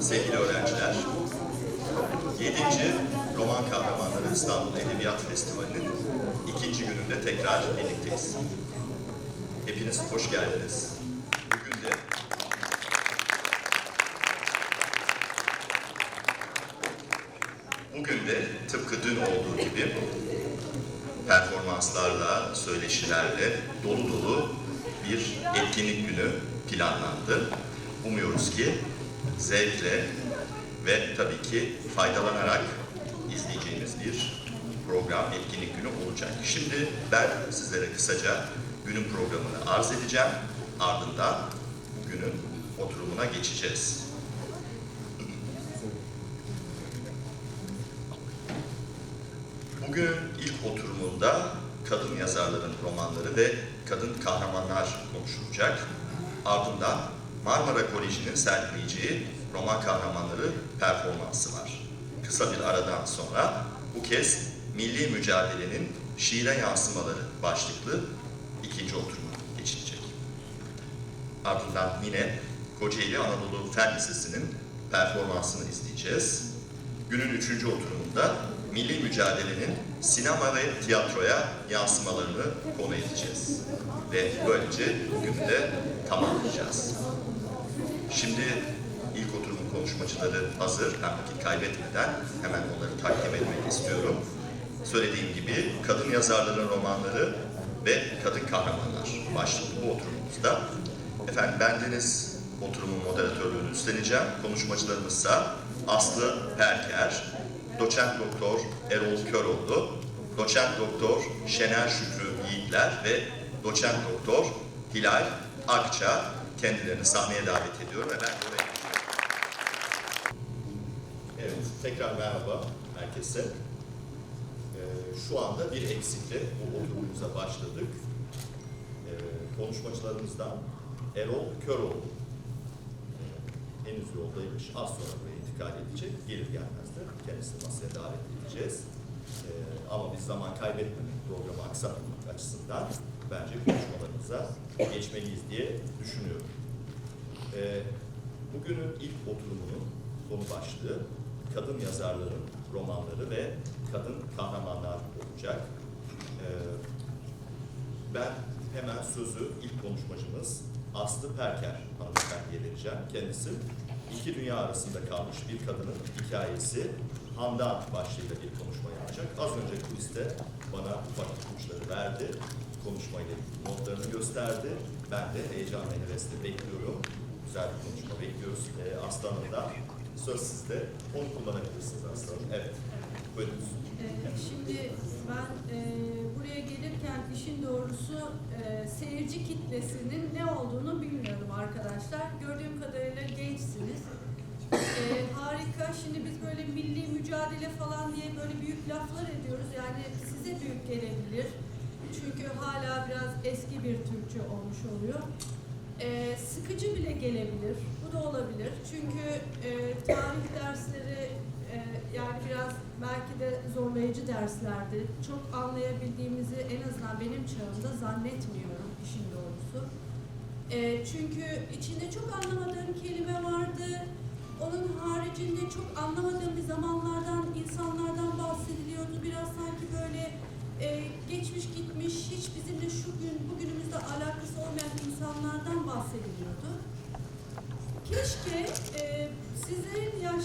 sevgili öğrenciler. 7. Roman Kahramanları İstanbul Edebiyat Festivali'nin ikinci gününde tekrar birlikteyiz. Hepiniz hoş geldiniz. Bugün de Bugün de tıpkı dün olduğu gibi performanslarla, söyleşilerle dolu dolu bir etkinlik günü planlandı. Umuyoruz ki zevkle ve tabii ki faydalanarak izleyeceğimiz bir program, etkinlik günü olacak. Şimdi ben sizlere kısaca günün programını arz edeceğim. Ardından bugünün oturumuna geçeceğiz. Bugün ilk oturumunda kadın yazarların romanları ve kadın kahramanlar konuşulacak. Ardından Marmara Koleji'nin sergileyeceği roman kahramanları performansı var. Kısa bir aradan sonra bu kez milli mücadelenin şiire yansımaları başlıklı ikinci oturuma geçilecek. Ardından yine Kocaeli Anadolu Fen Lisesi'nin performansını izleyeceğiz. Günün üçüncü oturumunda milli mücadelenin sinema ve tiyatroya yansımalarını konu edeceğiz. Ve böylece bugünü de tamamlayacağız. Şimdi ilk oturumun konuşmacıları hazır. Ben vakit kaybetmeden hemen onları takdim etmek istiyorum. Söylediğim gibi kadın yazarların romanları ve kadın kahramanlar başlıklı bu oturumumuzda. Efendim bendeniz oturumun moderatörlüğünü üstleneceğim. Konuşmacılarımızsa Aslı Perker, doçent doktor Erol Köroğlu, doçent doktor Şener Şükrü Yiğitler ve doçent doktor Hilal Akça kendilerini sahneye davet ediyorum ve ben oraya Evet, tekrar merhaba herkese. Ee, şu anda bir eksikle bu oturumumuza başladık. Ee, konuşmacılarımızdan Erol Köroğlu ee, henüz yoldaymış. Az sonra buraya intikal edecek. Gelir gelmez de kendisini masaya davet edeceğiz. Ee, ama biz zaman kaybetmemek, programı aksatmamak açısından bence konuşmalarımıza geçmeliyiz diye düşünüyorum. Ee, bugünün ilk oturumunun konu başlığı kadın yazarların romanları ve kadın kahramanlar olacak. Ee, ben hemen sözü ilk konuşmacımız Aslı Perker hanımefendiye vereceğim. Kendisi iki dünya arasında kalmış bir kadının hikayesi Handan başlığıyla bir konuşma yapacak. Az önce kuliste bana ufak ipuçları verdi. Konuşmayla ilgili notlarını gösterdi. Ben de heyecan ve hevesle bekliyorum. Güzel bir konuşma bekliyoruz ee, Aslı Hanım'dan. Söz sizde. Onu kullanabilirsiniz Aslı Hanım. Evet. Buyurunuz. Ee, Şimdi ben e, buraya gelirken işin doğrusu e, seyirci kitlesinin ne olduğunu bilmiyorum arkadaşlar. Gördüğüm kadarıyla gençsiniz. Ee, harika. Şimdi biz böyle milli mücadele falan diye böyle büyük laflar ediyoruz. Yani size büyük gelebilir. Çünkü hala biraz eski bir Türkçe olmuş oluyor. Ee, sıkıcı bile gelebilir. Bu da olabilir. Çünkü e, tarih dersleri e, yani biraz belki de zorlayıcı derslerdi. Çok anlayabildiğimizi en azından benim çağımda zannetmiyorum işin doğrusu. E, çünkü içinde çok anlamadığım kelime vardı. Onun haricinde çok anlamadığım bir zamanlardan,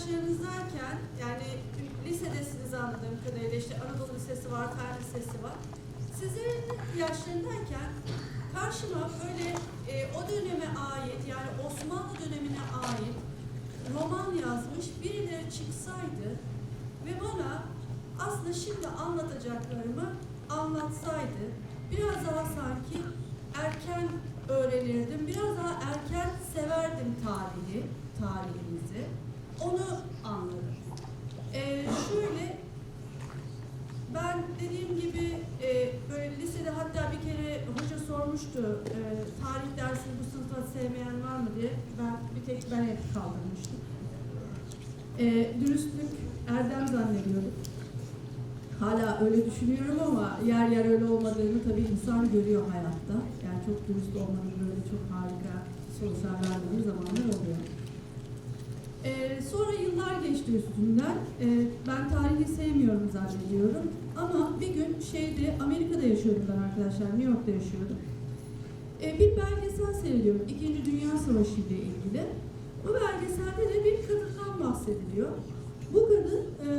sizlerin yaşlarınızdayken, yani lisedesiniz anladığım kadarıyla işte Anadolu Lisesi var, Fen Lisesi var. Sizlerin yaşlarındayken karşıma böyle e, o döneme ait, yani Osmanlı dönemine ait roman yazmış birileri çıksaydı ve bana aslında şimdi anlatacaklarımı anlatsaydı biraz daha sanki erken öğrenirdim, biraz daha erken severdim tarihi, tarihimizi. Onu anladım. Ee, şöyle, ben dediğim gibi e, böyle lisede hatta bir kere hoca sormuştu e, tarih dersini bu sınıfta sevmeyen var mı diye. Ben bir tek ben kaldırmıştım. E, dürüstlük erdem zannediyordum. Hala öyle düşünüyorum ama yer yer öyle olmadığını tabii insan görüyor hayatta. Yani çok dürüst olmanın böyle çok harika sonuçlar verdiği zamanlar oluyor. Ee, sonra yıllar geçti üstünden. Ee, ben tarihi sevmiyorum zannediyorum. Ama bir gün şeyde Amerika'da yaşıyordum ben arkadaşlar. New York'ta yaşıyordum. Ee, bir belgesel seyrediyorum. İkinci Dünya Savaşı ile ilgili. Bu belgeselde de bir kadından bahsediliyor. Bu kadın e,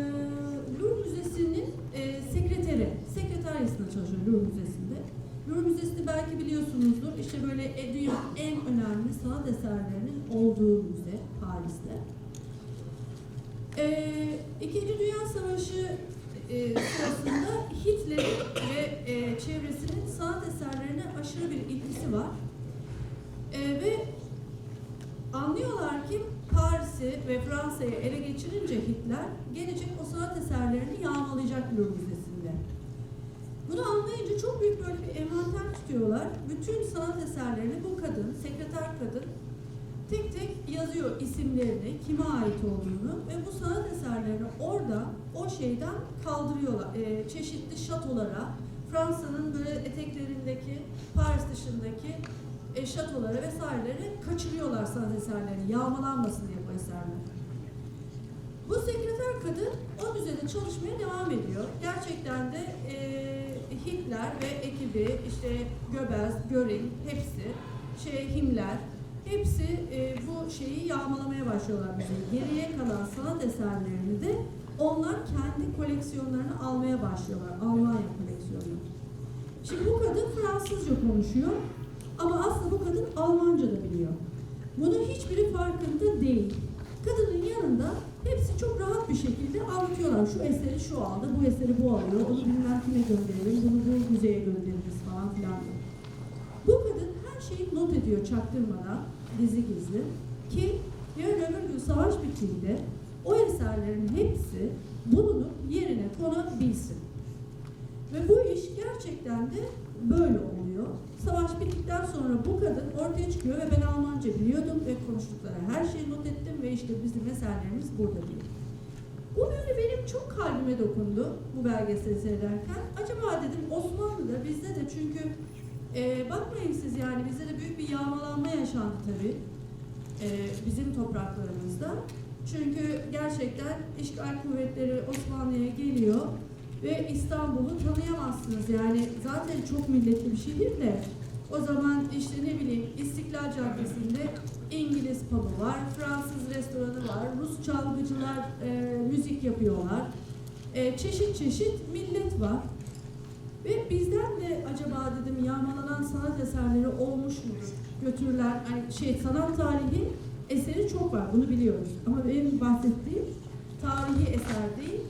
Louvre Müzesi'nin e, sekreteri, sekreteryasında çalışıyor Louvre Müzesi'nde. Louvre Müzesi'ni belki biliyorsunuzdur. İşte böyle e, dünyanın en önemli sanat eserlerinin olduğu müze Paris'te. E, İkinci Dünya Savaşı e, sırasında Hitler'in ve e, çevresinin sanat eserlerine aşırı bir ilgisi var. E, ve anlıyorlar ki Paris'i ve Fransa'yı ele geçirince Hitler gelecek o sanat eserlerini yağmalayacak Louvre Müzesi'nde. Bunu anlayınca çok büyük böyle bir envanter tutuyorlar. Bütün sanat eserlerini bu kadın, sekreter kadın tek tek yazıyor isimlerini, kime ait olduğunu ve bu sanat eserlerini orada o şeyden kaldırıyorlar. Ee, çeşitli şatolara, Fransa'nın böyle eteklerindeki, Paris dışındaki e, şatolara vesaireleri kaçırıyorlar sanat eserlerini, yağmalanmasın diye bu eserler. Bu sekreter kadın o müzede çalışmaya devam ediyor. Gerçekten de e, Hitler ve ekibi, işte Göbels, Göring hepsi, şey Himmler, hepsi e, bu şeyi yağmalamaya başlıyorlar müzeyi. Geriye kalan sanat eserlerini de onlar kendi koleksiyonlarını almaya başlıyorlar. Almanya koleksiyonu. Şimdi bu kadın Fransızca konuşuyor ama aslında bu kadın Almanca da biliyor. Bunun hiçbiri farkında değil. Kadının yanında hepsi çok rahat bir şekilde anlatıyorlar. Şu eseri şu aldı, bu eseri bu alıyor, onu bilmem kime gönderelim, bunu bu müzeye göndeririz falan filan. Bu kadın her şeyi not ediyor çaktırmadan, gizli gizli. Ki yarın öbür gün savaş bittiğinde o eserlerin hepsi bulunup yerine konabilsin. Ve bu iş gerçekten de böyle oluyor. Savaş bittikten sonra bu kadın ortaya çıkıyor ve ben Almanca biliyordum ve konuştukları her şeyi not ettim ve işte bizim eserlerimiz burada diyor. Bu böyle benim çok kalbime dokundu bu belgeseli seyrederken. Acaba dedim Osmanlı'da bizde de çünkü e, bakmayın siz yani bizde de büyük bir yağmalanma yaşandı tabii e, bizim topraklarımızda. Çünkü gerçekten işgal kuvvetleri Osmanlı'ya geliyor ve İstanbul'u tanıyamazsınız. Yani zaten çok milletli bir şehir de o zaman işte ne bileyim İstiklal Caddesi'nde İngiliz pub'u var, Fransız restoranı var, Rus çalgıcılar e, müzik yapıyorlar. E, çeşit çeşit millet var. Ve bizden de acaba dedim yağmalanan sanat eserleri olmuş mudur? Götürülen hani şey sanat tarihi eseri çok var bunu biliyoruz. Ama benim bahsettiğim tarihi eser değil,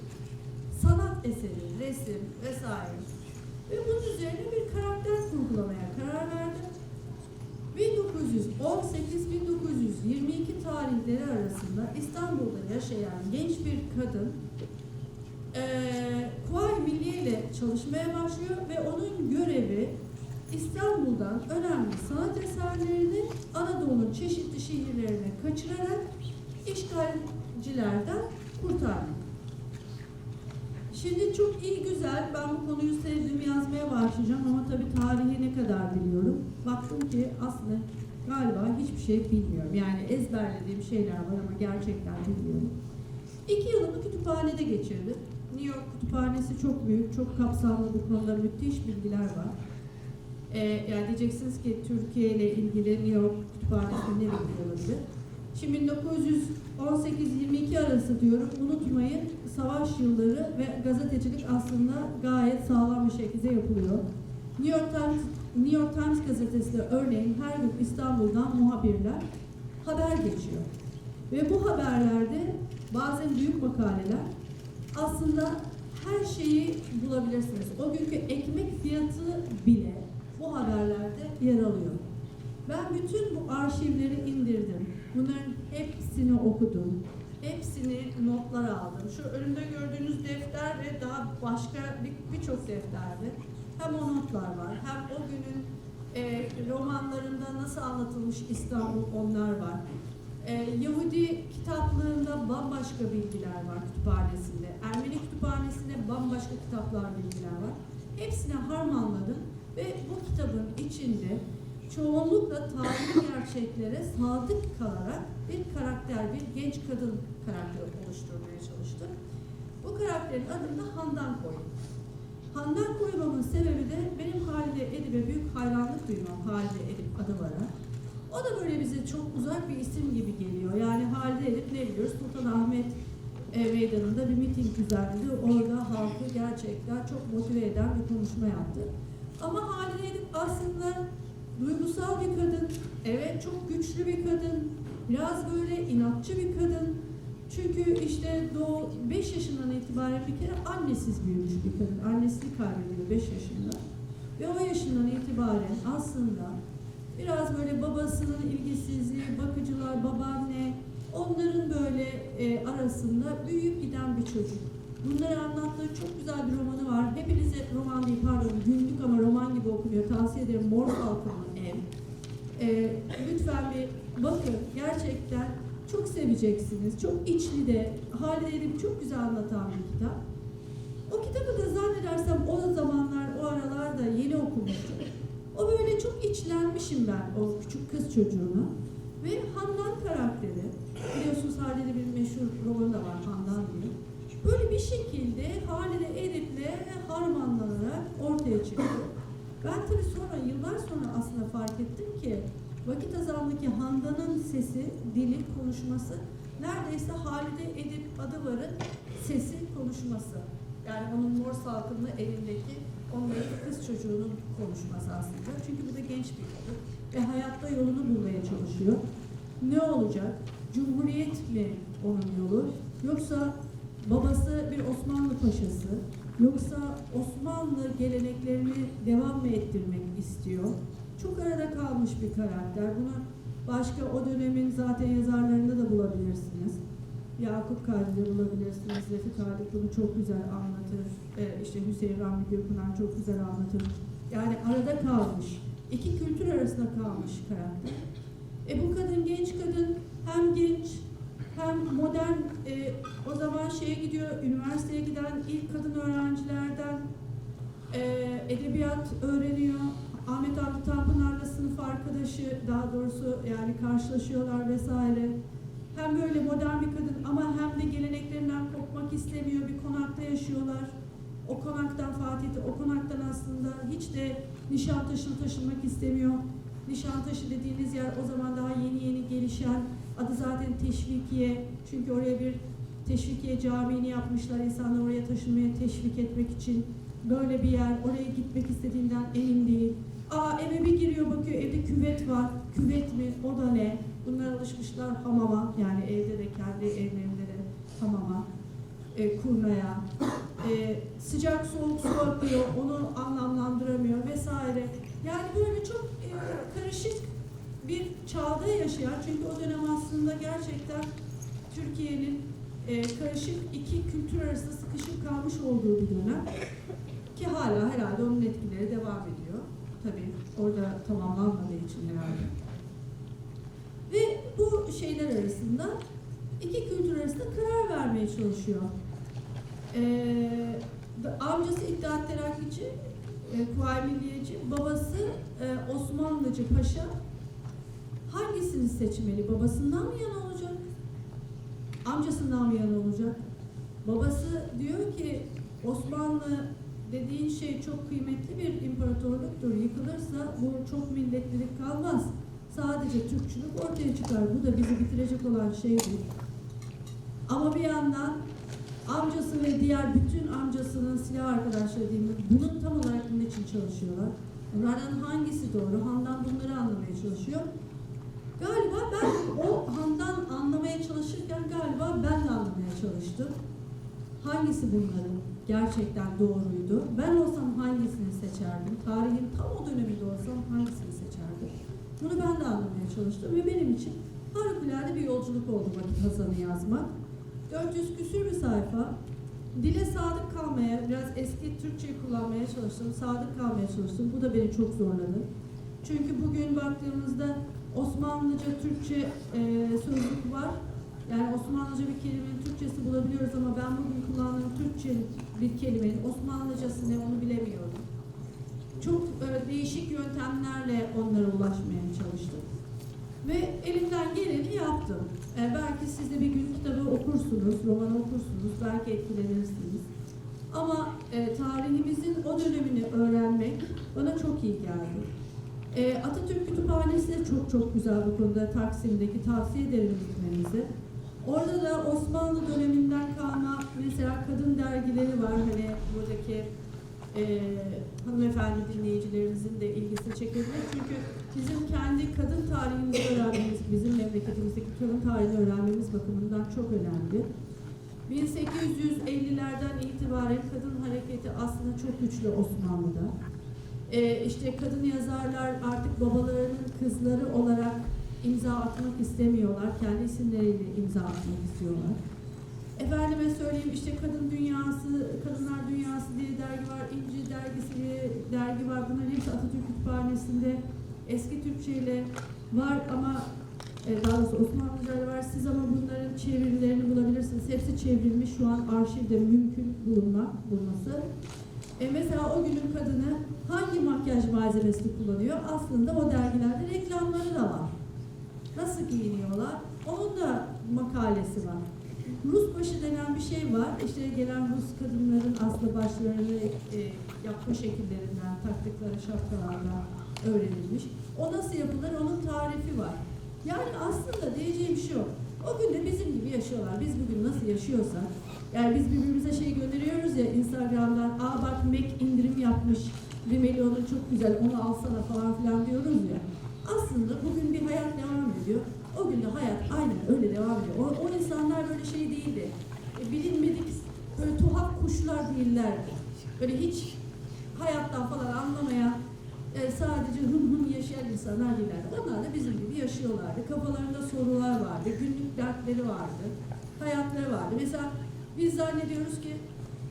sanat eseri, resim vesaire. Ve bunun üzerine bir karakter kurgulamaya karar verdim. 1918-1922 tarihleri arasında İstanbul'da yaşayan genç bir kadın eee Kuvayi Milliye ile çalışmaya başlıyor ve onun görevi İstanbul'dan önemli sanat eserlerini Anadolu'nun çeşitli şehirlerine kaçırarak işgalcilerden kurtarmak. Şimdi çok iyi güzel. Ben bu konuyu sevdim yazmaya başlayacağım ama tabii tarihi ne kadar biliyorum. Baktım ki aslında galiba hiçbir şey bilmiyorum. Yani ezberlediğim şeyler var ama gerçekten bilmiyorum. İki yılımı kütüphanede geçirdim. New York Kütüphanesi çok büyük, çok kapsamlı bu konuda müthiş bilgiler var. Ee, yani diyeceksiniz ki Türkiye ile ilgili New York Kütüphanesi'nde ne bilgi olabilir? Şimdi 1918-22 arası diyorum. Unutmayın savaş yılları ve gazetecilik aslında gayet sağlam bir şekilde yapılıyor. New York Times New York Times gazetesinde örneğin her gün İstanbul'dan muhabirler haber geçiyor. Ve bu haberlerde bazen büyük makaleler aslında her şeyi bulabilirsiniz. O günkü ekmek fiyatı bile bu haberlerde yer alıyor. Ben bütün bu arşivleri indirdim. Bunların hepsini okudum. Hepsini notlar aldım. Şu önümde gördüğünüz defter ve daha başka bir- birçok defterde hem o notlar var hem o günün e, romanlarında nasıl anlatılmış İstanbul onlar var. E, Yahudi kitaplığında bambaşka bilgiler var kütüphanesinde. Ermeni kütüphanesinde bambaşka kitaplar, bilgiler var. Hepsini harmanladım ve bu kitabın içinde çoğunlukla tarihi gerçeklere sadık kalarak bir karakter, bir genç kadın karakteri oluşturmaya çalıştım. Bu karakterin adını da Handan koydum. Handan koymamın sebebi de benim Halide Edip'e büyük hayranlık duymam Halide Edip adı var. O da böyle bize çok uzak bir isim gibi geliyor. Yani Halide Edip ne biliyoruz? Sultanahmet e, Meydanı'nda bir miting düzenledi. Orada halkı gerçekten çok motive eden bir konuşma yaptı. Ama Halide Edip aslında duygusal bir kadın. Evet çok güçlü bir kadın. Biraz böyle inatçı bir kadın. Çünkü işte doğu 5 yaşından itibaren bir kere annesiz büyümüş bir kadın. Annesini kaybediyor 5 yaşında. Ve o yaşından itibaren aslında biraz böyle babasının ilgisizliği, bakıcılar, babaanne, onların böyle e, arasında büyüyüp giden bir çocuk. Bunları anlattığı çok güzel bir romanı var. Hepinize roman değil pardon günlük ama roman gibi okunuyor. Tavsiye ederim Mor Salkımlı Ev. E, lütfen bir bakın gerçekten çok seveceksiniz. Çok içli de Halide Edip çok güzel anlatan bir kitap. O kitabı da zannedersem o zamanlar, o aralarda yeni okumuştum. O böyle çok içlenmişim ben o küçük kız çocuğuna. Ve Handan karakteri, biliyorsunuz Halide bir meşhur romanı da var Handan diye. Böyle bir şekilde Halide Edip'le harmanlanarak ortaya çıktı. Ben tabii sonra, yıllar sonra aslında fark ettim ki Vakit Azam'daki Handan'ın sesi, dili, konuşması neredeyse Halide Edip Adıvar'ın sesi, konuşması. Yani onun mor salkımlı elindeki onların kız çocuğunun konuşması aslında. Çünkü bu da genç bir kadın ve hayatta yolunu bulmaya çalışıyor. Ne olacak? Cumhuriyet mi onun yolu? Yoksa babası bir Osmanlı paşası? Yoksa Osmanlı geleneklerini devam mı ettirmek istiyor? Çok arada kalmış bir karakter. Bunu başka o dönemin zaten yazarlarında da bulabilirsiniz. Yakup Kadri'de bulabilirsiniz. Refik Halit bunu çok güzel anlatır. Ee, işte Hüseyin Rahmi Gürpınar çok güzel anlatır. Yani arada kalmış. iki kültür arasında kalmış karakter. E bu kadın genç kadın hem genç hem modern e, o zaman şeye gidiyor üniversiteye giden ilk kadın öğrencilerden e, edebiyat öğreniyor. Ahmet Hamdi Tanpınar'la sınıf arkadaşı daha doğrusu yani karşılaşıyorlar vesaire. Hem böyle modern bir kadın ama hem de geleneklerinden kopmak istemiyor. Bir konakta yaşıyorlar. O konaktan Fatih'te, o konaktan aslında hiç de Nişantaşı'na taşınmak istemiyor. Nişantaşı dediğiniz yer o zaman daha yeni yeni gelişen, adı zaten Teşvikiye. Çünkü oraya bir Teşvikiye Camii'ni yapmışlar. İnsanlar oraya taşınmaya teşvik etmek için. Böyle bir yer, oraya gitmek istediğinden emin değil. Aa eve bir giriyor bakıyor evde küvet var. Küvet mi? O da ne? Bunlar alışmışlar hamama. Yani evde de kendi evlerinde de hamama. E, kurnaya. E, sıcak soğuk su akıyor. Onu anlamlandıramıyor vesaire. Yani böyle çok e, karışık bir çağda yaşayan çünkü o dönem aslında gerçekten Türkiye'nin e, karışık iki kültür arasında sıkışıp kalmış olduğu bir dönem ki hala herhalde onun etkileri devam ediyor. Tabii orada tamamlanmadığı için herhalde. Ve bu şeyler arasında iki kültür arasında karar vermeye çalışıyor. Ee, amcası İttihat Terakkiçi, e, Kuvayi Milliyeci, babası e, Osmanlıcı Paşa. Hangisini seçmeli? Babasından mı yana olacak? Amcasından mı yana olacak? Babası diyor ki Osmanlı dediğin şey çok kıymetli bir imparatorluktur. Yıkılırsa bu çok milletlilik kalmaz. Sadece Türkçülük ortaya çıkar. Bu da bizi bitirecek olan şeydir. Ama bir yandan amcası ve diğer bütün amcasının silah arkadaşları diyeyim bunun tam olarak bunun için çalışıyorlar. Bunlardan hangisi doğru? Handan bunları anlamaya çalışıyor. Galiba ben o Handan anlamaya çalışırken galiba ben de anlamaya çalıştım. Hangisi bunların gerçekten doğruydu? Ben olsam hangisini seçerdim? Tarihin tam o döneminde olsam hangisini seçerdim? Bunu ben de anlamaya çalıştım ve benim için harikulade bir yolculuk oldu vakit Hasan'ı yazmak. 400 küsür bir sayfa. Dile sadık kalmaya, biraz eski Türkçeyi kullanmaya çalıştım, sadık kalmaya çalıştım. Bu da beni çok zorladı. Çünkü bugün baktığımızda Osmanlıca, Türkçe e, sözlük var. Yani Osmanlıca bir kelimenin Türkçesi bulabiliyoruz ama ben bugün kullandığım Türkçe bir kelimenin Osmanlıcası ne onu bilemiyorum. çok e, değişik yöntemlerle onlara ulaşmaya çalıştım. Ve elimden geleni yaptım. E, belki siz de bir gün kitabı okursunuz, romanı okursunuz, belki etkilenirsiniz. Ama e, tarihimizin o dönemini öğrenmek bana çok iyi geldi. E, Atatürk Kütüphanesi de çok çok güzel bu konuda Taksim'deki tavsiye ederim gitmenizi. Orada da Osmanlı döneminden kalma mesela kadın dergileri var hani buradaki e, hanımefendi dinleyicilerimizin de ilgisini çekebilir. Çünkü bizim kendi kadın tarihimizi öğrenmemiz, bizim memleketimizdeki kadın tarihini öğrenmemiz bakımından çok önemli. 1850'lerden itibaren kadın hareketi aslında çok güçlü Osmanlı'da. Ee, işte kadın yazarlar artık babalarının kızları olarak imza atmak istemiyorlar. Kendi isimleriyle imza atmak istiyorlar. Efendime söyleyeyim işte Kadın Dünyası, Kadınlar Dünyası diye dergi var, İnci dergisi diye dergi var. Bunların hepsi Atatürk Kütüphanesi'nde eski Türkçe ile var ama e, daha doğrusu Osmanlıca var. Siz ama bunların çevirilerini bulabilirsiniz. Hepsi çevrilmiş şu an arşivde mümkün bulunmak, bulması. E mesela o günün kadını hangi makyaj malzemesini kullanıyor? Aslında o dergilerde reklamları da var. Nasıl giyiniyorlar? Onun da makalesi var. Rus başı denen bir şey var. İşte gelen Rus kadınların aslında başlarını e, yapma şekillerinden, taktıkları şapkalardan öğrenilmiş. O nasıl yapılır? Onun tarifi var. Yani aslında diyeceğim şu, o gün de bizim gibi yaşıyorlar. Biz bugün nasıl yaşıyorsak, yani biz birbirimize şey gönderiyoruz ya Instagram'dan, aa bak Mac indirim yapmış, Rimeli onun çok güzel, onu alsana falan filan diyoruz ya. Aslında bugün bir hayat devam ediyor. O gün de hayat aynen öyle devam ediyor. O, o insanlar böyle şey değildi. E, bilinmedik, böyle tuhaf kuşlar değillerdi. Böyle hiç hayattan falan anlamayan, e, sadece hım hım yaşayan insanlar değillerdi. Onlar da bizim gibi yaşıyorlardı. Kafalarında sorular vardı, günlük dertleri vardı, hayatları vardı. Mesela biz zannediyoruz ki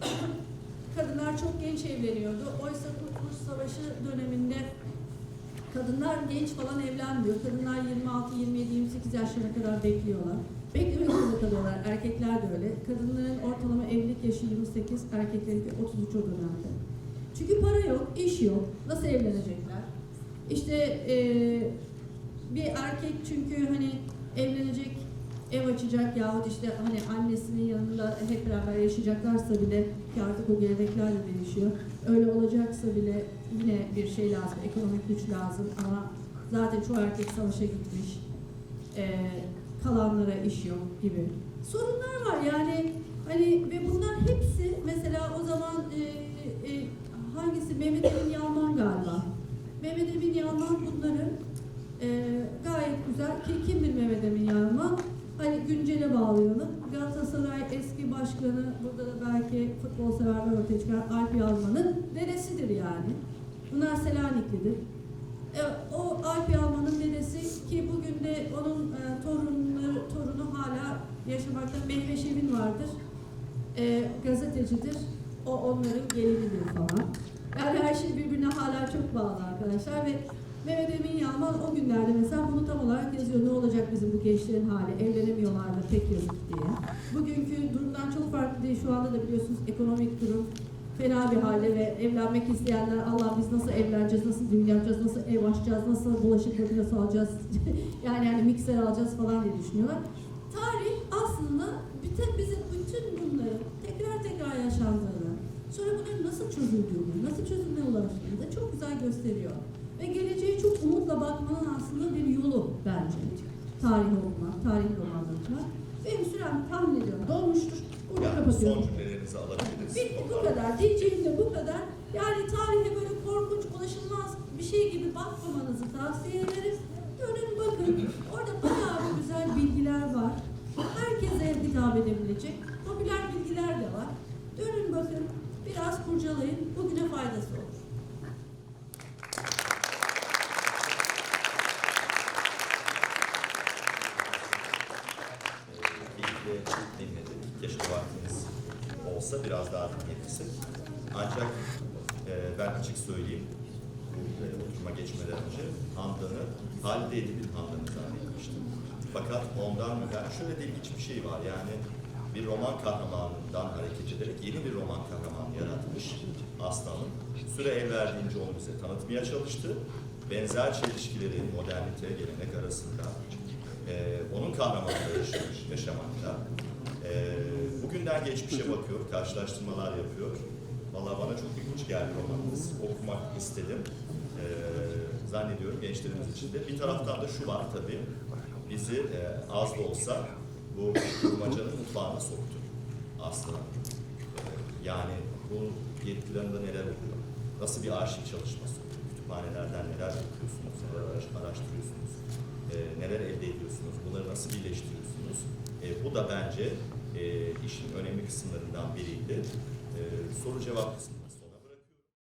kadınlar çok genç evleniyordu. Oysa Kurtuluş Savaşı döneminde kadınlar genç falan evlenmiyor. Kadınlar 26, 27, 28 yaşlarına kadar bekliyorlar. Beklemek zorunda kalıyorlar. Erkekler de öyle. Kadınların ortalama evlilik yaşı 28, erkeklerinki 33 o dönemde. Çünkü para yok, iş yok. Nasıl evlenecekler? İşte eee, bir erkek çünkü hani evlenecek, ev açacak yahut işte hani annesinin yanında hep beraber yaşayacaklarsa bile ki artık o gelenekler de değişiyor. Öyle olacaksa bile yine bir şey lazım, ekonomik güç lazım ama zaten çoğu erkek savaşa gitmiş. Eee, kalanlara iş yok gibi. Sorunlar var yani hani ve bunlar hepsi mesela o zaman eee, e, hangisi Mehmet Emin Yalman galiba. Mehmet Emin Yalman bunları eee, gayet güzel ki kimdir Mehmet Emin Yalman? Hani güncele bağlayalım. Galatasaray eski başkanı, burada da belki futbol severler ortaya çıkar, Alp Yalman'ın dedesidir yani. Bunlar Selaniklidir. E, o Alp Yalman'ın dedesi ki bugün de onun e, torunları, torunu hala yaşamakta. Mehmet Şevin vardır. E, gazetecidir. O onların gelinidir falan. Yani her şey birbirine hala çok bağlı arkadaşlar ve Mehmet Emin Yalman o günlerde mesela bunu tam olarak yazıyor. Ne olacak bizim bu gençlerin hali? Evlenemiyorlar da pek yazık diye. Bugünkü durumdan çok farklı değil. Şu anda da biliyorsunuz ekonomik durum fena bir halde ve evlenmek isteyenler Allah biz nasıl evleneceğiz, nasıl düğün yapacağız, nasıl ev açacağız, nasıl bulaşık makinesi alacağız, yani yani mikser alacağız falan diye düşünüyorlar. Tarih aslında bütün bizim bütün bunları tekrar tekrar yaşandığını, sonra bunların nasıl çözüldüğünü, nasıl çözüme ulaştığını da çok güzel gösteriyor. Ve geleceğe çok umutla bakmanın aslında bir yolu bence. Tarih okumak, tarih romanları okumak. Benim sürem tahmin ediyorum dolmuştur. Burada Yani kapatıyorum. son cümlelerinizi alabiliriz. Bitti bu kadar. Diyeceğim de bu kadar. Yani tarihe böyle korkunç, ulaşılmaz bir şey gibi bakmamanızı tavsiye ederim. Dönün bakın. Orada bayağı bir güzel bilgiler var. Herkese hitap edebilecek popüler bilgiler de var. Dönün bakın. Biraz kurcalayın. Bugüne faydası olur. Olsa biraz daha dinleyebilsek. Ancak e, ben açık söyleyeyim, bu e, oturuma geçmeden önce Handan'ı Halide Edip'in Handan'ı zannetmiştim. Fakat ondan ben şöyle de ilginç bir şey var yani bir roman kahramanından hareket ederek yeni bir roman kahramanı yaratmış Aslan'ın. Süre el verdiğince onu bize tanıtmaya çalıştı. Benzer çelişkileri modernite, gelenek arasında e, onun kahramanları yaşamış, yaşamakta. E, bugünden geçmişe bakıyor, karşılaştırmalar yapıyor. Vallahi bana çok ilginç geldi romanınız. Okumak istedim. E, zannediyorum gençlerimiz için de. Bir taraftan da şu var tabii. Bizi e, az da olsa bu kurmacanın mutfağına soktu aslında. E, yani bu planında neler oluyor? Nasıl bir arşiv çalışması oluyor? Kütüphanelerden neler yapıyorsunuz, neler araş- araştırıyorsunuz, e, neler elde ediyorsunuz, bunları nasıl birleştiriyorsunuz? E, bu da bence e, işin önemli kısımlarından biriydi. E, soru cevap kısmında.